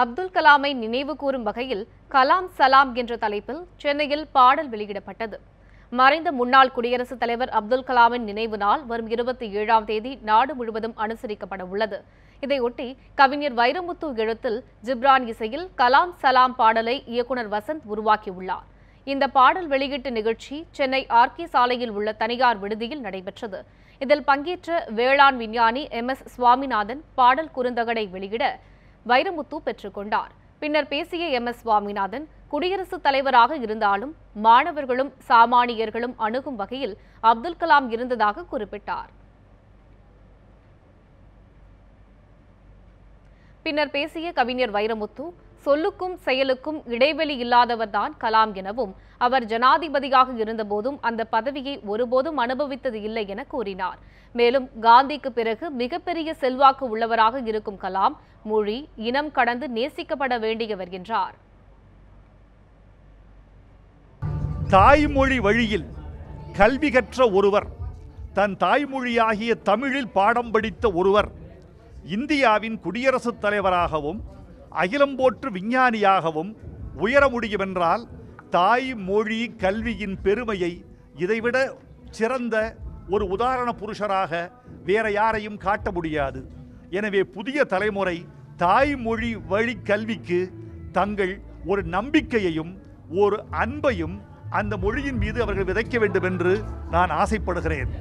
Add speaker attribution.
Speaker 1: அப்துல் கலாமை நினைவு கூறும் வகையில் கலாம் சலாம் என்ற தலைப்பில் சென்னையில் பாடல் வெளியிடப்பட்டது. மறைந்த முன்னாள் குடியரசுத் தலைவர் அப்துல் கலாமின் நினைவு நாள் வரும் இருபத்தி ஏழாம் தேதி நாடு முழுவதும் அனுசரிக்கப்பட உள்ளது. இதையொட்டி கவிஞர் வைரமுத்து எழுத்தில் ஜிப்ரான் இசையில் கலாம் சலாம் பாடலை இயக்குனர் வசந்த் உருவாக்கியுள்ளார். இந்த பாடல் வெளியீட்டு நிகழ்ச்சி சென்னை ஆர்கே சாலையில் உள்ள தனியார் விடுதியில் நடைபெற்றது. இதில் பங்கேற்ற வேளாண் விஞ்ஞானி எம் எஸ் சுவாமிநாதன் பாடல் குறுந்தகடை வெளியிட வைரமுத்து பெற்றுக்கொண்டார் பின்னர் பேசிய எம். எஸ். சுவாமிநாதன் குடியரசுத் தலைவராக இருந்தாலும் மாணவர்களும் சாமானியர்களும் அணுகும் வகையில் அப்துல் கலாம் இருந்ததாக குறிப்பிட்டார். பின்னர் பேசிய கவிஞர் வைரமுத்து சொல்லுக்கும் செயலுக்கும் இடைவெளி இல்லாதவர்தான் கலாம் எனவும் அவர் ஜனாதிபதியாக இருந்தபோதும் அந்த பதவியை ஒருபோதும் அனுபவித்தது இல்லை என கூறினார். மேலும் காந்திக்கு பிறகு மிகப்பெரிய செல்வாக்கு உள்ளவராக இருக்கும் கலாம் மொழி இனம் கடந்து நேசிக்கப்பட வேண்டியவர் என்றார்.
Speaker 2: தாய்மொழி வழியில் கல்வி கற்ற ஒருவர் தன் தாய்மொழியாகிய தமிழில் பாடம் படித்த ஒருவர் இந்தியாவின் குடியரசுத் தலைவராகவும் அகிலம் போற்று விஞ்ஞானியாகவும் உயர முடியுமென்றால் தாய்மொழி கல்வியின் பெருமையை இதைவிட சிறந்த ஒரு உதாரண புருஷராக வேற யாரையும் காட்ட முடியாது. எனவே புதிய தலைமுறை தாய்மொழி வழி கல்விக்கு தங்கள் ஒரு நம்பிக்கையையும் ஒரு அன்பையும் அந்த மொழியின் மீது அவர்கள் விதைக்க வேண்டும் என்று நான் ஆசைப்படுகிறேன்.